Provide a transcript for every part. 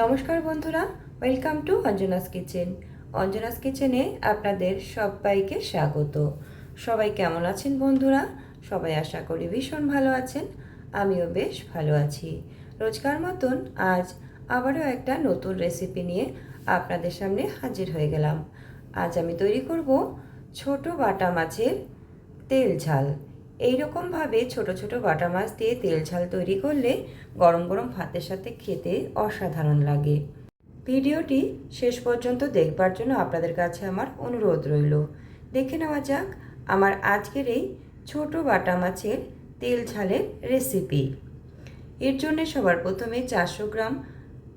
নমস্কার বন্ধুরা welcome to Anjana's kitchen Anjana's কিচেনে আপনাদের সবাইকে স্বাগত। সবাই কেমন আছেন বন্ধুরা? সবাই আশা করি ভীষণ ভালো আছেন। আমিও বেশ ভালো আছি। রোজকার মতন আজ আবারও একটা নতুন রেসিপি নিয়ে আপনাদের সামনে হাজির হয়ে গেলাম। আজ আমি তৈরি করব ছোট বাটা মাছের তেল ঝাল। এইরকমভাবে ছোট ছোট বাটা মাছ দিয়ে তেল ঝাল তৈরি করলে গরম গরম ভাতের সাথে খেতে অসাধারণ লাগে। ভিডিওটি শেষ পর্যন্ত দেখবার জন্য আপনাদের কাছে আমার অনুরোধ রইল। দেখে নেওয়া যাক আমার আজকের এই ছোট বাটা মাছের তেল ঝালের রেসিপি। এর জন্য সবার প্রথমে চারশো গ্রাম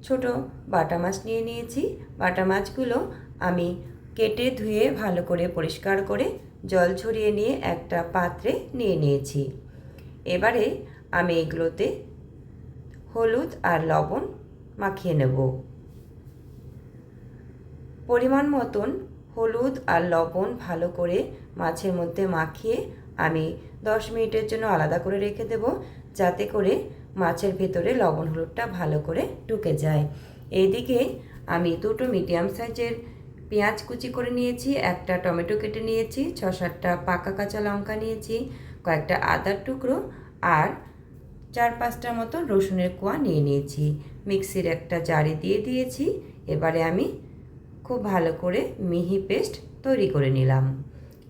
ছোট বাটা মাছ নিয়ে নিয়েছি। বাটা মাছগুলো আমি কেটে ধুয়ে ভালো করে পরিষ্কার করে জল ছড়িয়ে নিয়ে একটা পাত্রে নিয়ে নিয়েছি। এবারে আমি এগুলোতে হলুদ আর লবণ মাখিয়ে নেব। পরিমাণ মতন হলুদ আর লবণ ভালো করে মাছের মধ্যে মাখিয়ে আমি দশ মিনিটের জন্য আলাদা করে রেখে দেব, যাতে করে মাছের ভেতরে লবণ হলুদটা ভালো করে ঢুকে যায়। এইদিকে আমি দুটো মিডিয়াম সাইজের পেঁয়াজ কুচি করে নিয়েছি, একটা টমেটো কেটে নিয়েছি ছ সাতটা পাকা কাঁচা লঙ্কা নিয়েছি, কয়েকটা আদার টুকরো আর চার পাঁচটার মতো রসুনের কোয়া নিয়ে নিয়েছি। মিক্সির একটা জারি দিয়ে দিয়েছি, এবারে আমি খুব ভালো করে মিহি পেস্ট তৈরি করে নিলাম।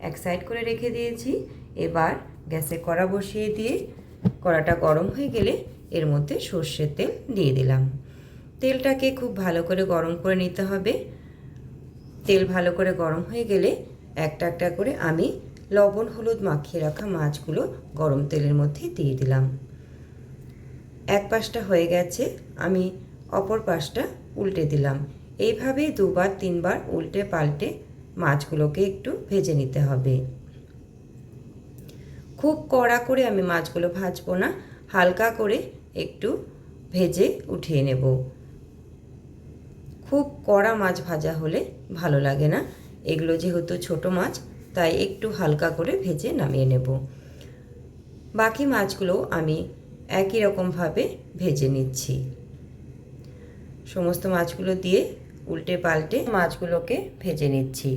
এক সাইড করে রেখে দিয়েছি, এবার গ্যাসে কড়া বসিয়ে দিয়ে কড়াটা গরম হয়ে গেলে এর মধ্যে সর্ষের তেল দিয়ে দিলাম। তেলটাকে খুব ভালো করে গরম করে নিতে হবে। তেল ভালো করে গরম হয়ে গেলে একটা একটা করে আমি লবণ, হলুদ মাখিয়ে রাখা মাছগুলো গরম তেলের মধ্যে দিয়ে দিলাম। এক পাশটা হয়ে গেছে, আমি অপর পাশটা উল্টে দিলাম। এইভাবে দুবার, তিনবার উল্টে পাল্টে মাছগুলোকে একটু ভেজে নিতে হবে। খুব কড়া করে আমি মাছগুলো ভাজবো না, হালকা করে একটু ভেজে উঠিয়ে নেব। খুব কড়া মাছ ভাজা হলে ভালো লাগে না। এগুলো যেহেতু ছোট মাছ, তাই একটু হালকা করে ভেজে নামিয়ে নেব। বাকি মাছগুলো আমি একই রকমভাবে ভেজে নিচ্ছি। সমস্ত মাছগুলো দিয়ে উল্টে পাল্টে মাছগুলোকে ভেজে নিচ্ছি।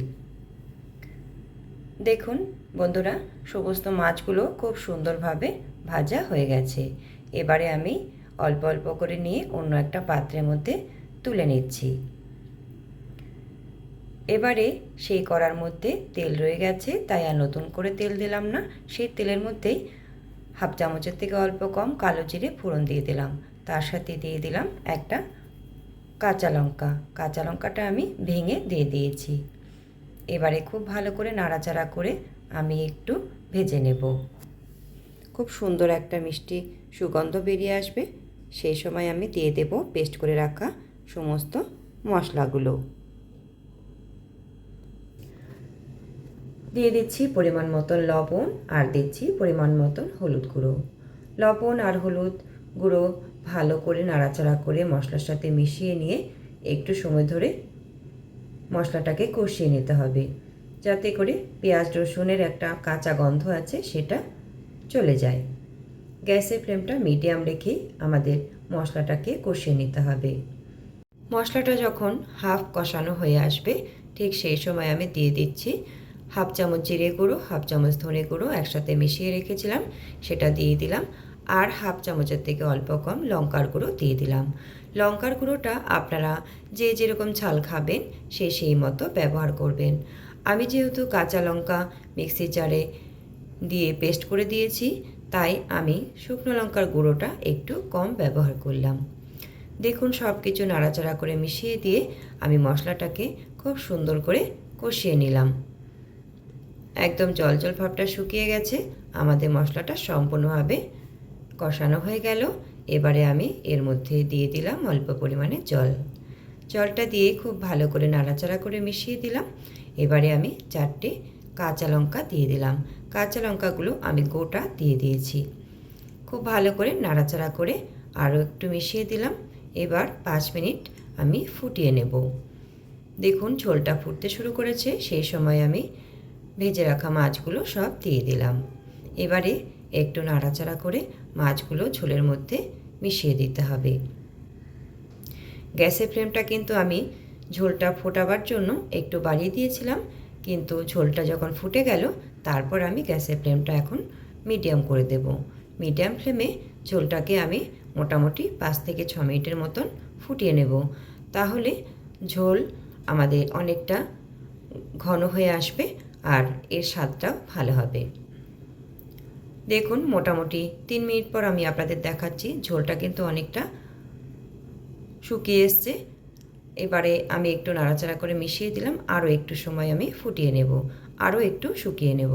দেখুন বন্ধুরা, সমস্ত মাছগুলো খুব সুন্দরভাবে ভাজা হয়ে গেছে। এবারে আমি অল্প অল্প করে নিয়ে অন্য একটা পাত্রের মধ্যে তুলে নিচ্ছি। এবারে সেই কড়ার মধ্যে তেল রয়ে গেছে, তাই আর নতুন করে তেল দিলাম না। সেই তেলের মধ্যেই হাফ চামচের থেকে অল্প কম কালো জিরে ফোড়ন দিয়ে দিলাম। তার সাথে দিয়ে দিলাম একটা কাঁচা লঙ্কা। কাঁচা লঙ্কাটা আমি ভেঙে দিয়ে দিয়েছি। এবারে খুব ভালো করে নাড়াচাড়া করে আমি একটু ভেজে নেব। খুব সুন্দর একটা মিষ্টি সুগন্ধ বেরিয়ে আসবে। সেই সময় আমি দিয়ে দেব পেস্ট করে রাখা সমস্ত মশলাগুলো। দিয়ে দিচ্ছি পরিমাণ মতন লবণ আর দিচ্ছি পরিমাণ মতন হলুদ গুঁড়ো। লবণ আর হলুদ গুঁড়ো ভালো করে নাড়াচাড়া করে মশলার সাথে মিশিয়ে নিয়ে একটু সময় ধরে মশলাটাকে কষিয়ে নিতে হবে। যাতে করে পেঁয়াজ, রসুনের একটা কাঁচা গন্ধ আছে সেটা চলে যায়। গ্যাসের ফ্লেমটা মিডিয়াম রেখেই আমাদের মশলাটাকে কষিয়ে নিতে হবে। মশলাটা যখন হাফ কষানো হয়ে আসবে, ঠিক সেই সময় আমি দিয়ে দিচ্ছি হাফ চামচ জিরে গুঁড়ো, হাফ চামচ ধনে গুঁড়ো একসাথে মিশিয়ে রেখেছিলাম, সেটা দিয়ে দিলাম। আর হাফ চামচের থেকে অল্প কম লঙ্কার গুঁড়ো দিয়ে দিলাম। লঙ্কার গুঁড়োটা আপনারা যে যেরকম ঝাল খাবেন, সে সেই মতো ব্যবহার করবেন। আমি যেহেতু কাঁচা লঙ্কা মিক্সির জারে দিয়ে পেস্ট করে দিয়েছি, তাই আমি শুকনো লঙ্কার গুঁড়োটা একটু কম ব্যবহার করলাম। দেখুন সব কিছু নাড়াচাড়া করে মিশিয়ে দিয়ে আমি মশলাটাকে খুব সুন্দর করে কষিয়ে নিলাম। একদম জল জল ভাবটা শুকিয়ে গেছে, আমাদের মশলাটা সম্পূর্ণভাবে কষানো হয়ে গেল। এবারে আমি এর মধ্যে দিয়ে দিলাম অল্প পরিমাণে জল। জলটা দিয়ে খুব ভালো করে নাড়াচাড়া করে মিশিয়ে দিলাম। এবারে আমি চারটে কাঁচা লঙ্কা দিয়ে দিলাম। কাঁচা লঙ্কাগুলো আমি গোটা দিয়ে দিয়েছি। খুব ভালো করে নাড়াচাড়া করে আরও একটু মিশিয়ে দিলাম। এবার পাঁচ মিনিট আমি ফুটিয়ে নেব। দেখুন, ঝোলটা ফুটতে শুরু করেছে, সেই সময় আমি ভেজে রাখা মাছগুলো সব দিয়ে দিলাম। এবারে একটু নাড়াচাড়া করে মাছগুলো ঝোলের মধ্যে মিশিয়ে দিতে হবে। গ্যাসের ফ্লেমটা কিন্তু আমি ঝোলটা ফোটাবার জন্য একটু বাড়িয়ে দিয়েছিলাম, কিন্তু ঝোলটা যখন ফুটে গেল, তারপর আমি গ্যাসের ফ্লেমটা এখন মিডিয়াম করে দেব। মিডিয়াম ফ্লেমে ঝোলটাকে আমি মোটামুটি পাঁচ থেকে ছ মিনিটের মতন ফুটিয়ে নেব। তাহলে ঝোল আমাদের অনেকটা ঘন হয়ে আসবে আর এর স্বাদটাও ভালো হবে। দেখুন, মোটামুটি তিন মিনিট পর আমি আপনাদের দেখাচ্ছি, ঝোলটা কিন্তু অনেকটা শুকিয়ে এসছে। এবারে আমি একটু নাড়াচাড়া করে মিশিয়ে দিলাম, আরও একটু সময় আমি ফুটিয়ে নেব, আরও একটু শুকিয়ে নেব।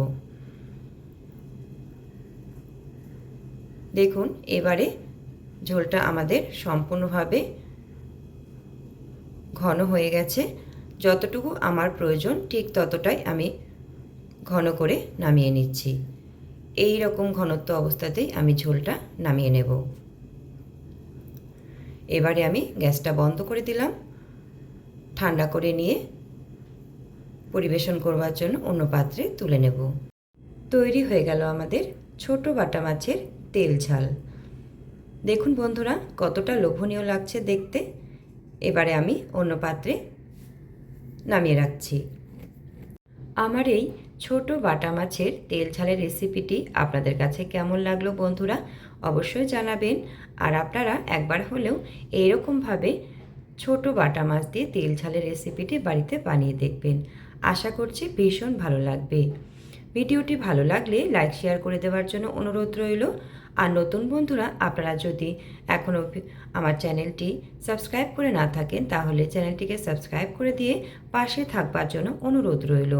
দেখুন, এবারে ঝোলটা আমাদের সম্পূর্ণভাবে ঘন হয়ে গেছে। যতটুকু আমার প্রয়োজন, ঠিক ততটাই আমি ঘন করে নামিয়ে নিচ্ছি। এই রকম ঘনত্ব অবস্থাতেই আমি ঝোলটা নামিয়ে নেব। এবারে আমি গ্যাসটা বন্ধ করে দিলাম। ঠান্ডা করে নিয়ে পরিবেশন করবার জন্য অন্য পাত্রে তুলে নেব। তৈরি হয়ে গেল আমাদের ছোট বাটা মাছের তেল ঝাল। দেখুন বন্ধুরা, কতটা লোভনীয় লাগছে দেখতে। এবারে আমি অন্য পাত্রে নামিয়ে রাখছি। আমার এই ছোট বাটা মাছের তেল ঝালের রেসিপিটি আপনাদের কাছে কেমন লাগল বন্ধুরা, অবশ্যই জানাবেন। আর আপনারা একবার হলেও এইরকমভাবে ছোট বাটা মাছ দিয়ে তেল ঝালের রেসিপিটি বাড়িতে বানিয়ে দেখবেন। আশা করছি ভীষণ ভালো লাগবে। ভিডিওটি ভালো লাগলে লাইক শেয়ার করে দেওয়ার জন্য অনুরোধ রইল। আর নতুন বন্ধুরা, আপনারা যদি এখনও আমার চ্যানেলটি সাবস্ক্রাইব করে না থাকেন, তাহলে চ্যানেলটিকে সাবস্ক্রাইব করে দিয়ে পাশে থাকবার জন্য অনুরোধ রইল।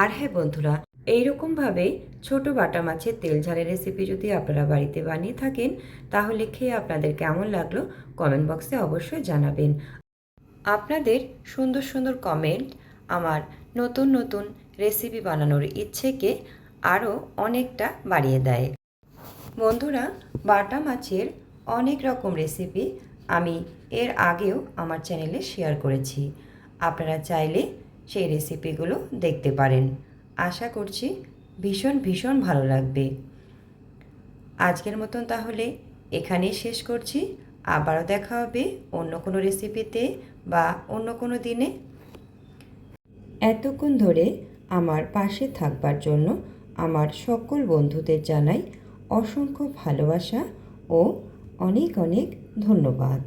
আর হ্যাঁ বন্ধুরা এইরকমভাবে ছোট বাটা মাছের তেল ঝালের রেসিপি যদি আপনারা বাড়িতে বানিয়ে থাকেন, তাহলে খেয়ে আপনাদের কেমন লাগল কমেন্ট বক্সে অবশ্যই জানাবেন। আপনাদের সুন্দর সুন্দর কমেন্ট আমার নতুন নতুন রেসিপি বানানোর ইচ্ছেকে আরও অনেকটা বাড়িয়ে দেয়। বন্ধুরা, বাটা মাছের অনেক রকম রেসিপি আমি এর আগেও আমার চ্যানেলে শেয়ার করেছি। আপনারা চাইলে সেই রেসিপিগুলো দেখতে পারেন। আশা করছি ভীষণ ভীষণ ভালো লাগবে। আজকের মতন তাহলে এখানেই শেষ করছি। আবারও দেখা হবে অন্য কোনো রেসিপিতে বা অন্য কোনো দিনে। এতক্ষণ ধরে আমার পাশে থাকবার জন্য আমার সকল বন্ধুদের জানাই অসংখ্য ভালোবাসা ও অনেক অনেক ধন্যবাদ।